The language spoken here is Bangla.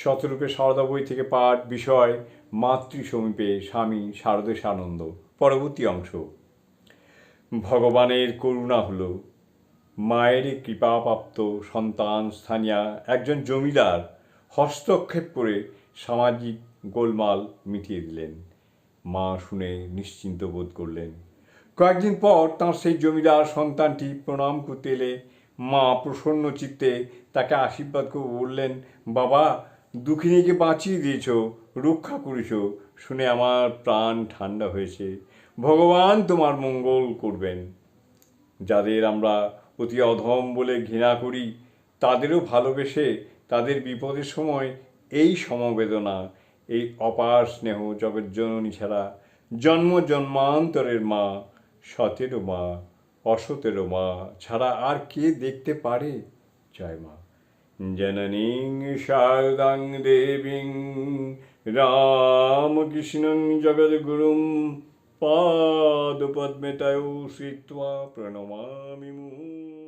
শতরূপে সারদা বই থেকে পাঠ বিষয় মাতৃ সমীপে স্বামী শারদেশ আনন্দ পরবর্তী অংশ। ভগবানের করুণা হল, মায়ের কৃপাপ্রাপ্ত সন্তান স্থানীয় একজন জমিদার হস্তক্ষেপ করে সামাজিক গোলমাল মিটিয়ে দিলেন। মা শুনে নিশ্চিন্ত বোধ করলেন। কয়েকদিন পর তাঁর সেই জমিদার সন্তানটি প্রণাম করতে এলে মা প্রসন্ন চিত্তে তাকে আশীর্বাদ করে বললেন, বাবা দুঃখিনীকে বাঁচিয়ে দিয়েছ, রক্ষা করেছ, শুনে আমার প্রাণ ঠান্ডা হয়েছে। ভগবান তোমার মঙ্গল করবেন। যাদের আমরা অতি অধম বলে ঘৃণা করি, তাদেরও ভালোবেসে তাদের বিপদের সময় এই সমবেদনা, এই অপার স্নেহ জগৎ জননী ছাড়া জন্ম জন্মান্তরের মা, সতেরো মা, অসতেরো মা ছাড়া আর কে দেখতে পারে? জয় মা। जननीं राम देवीं रामकृष्णं पाद पादपद्मतयौ श्रीवा प्रणमा मुम्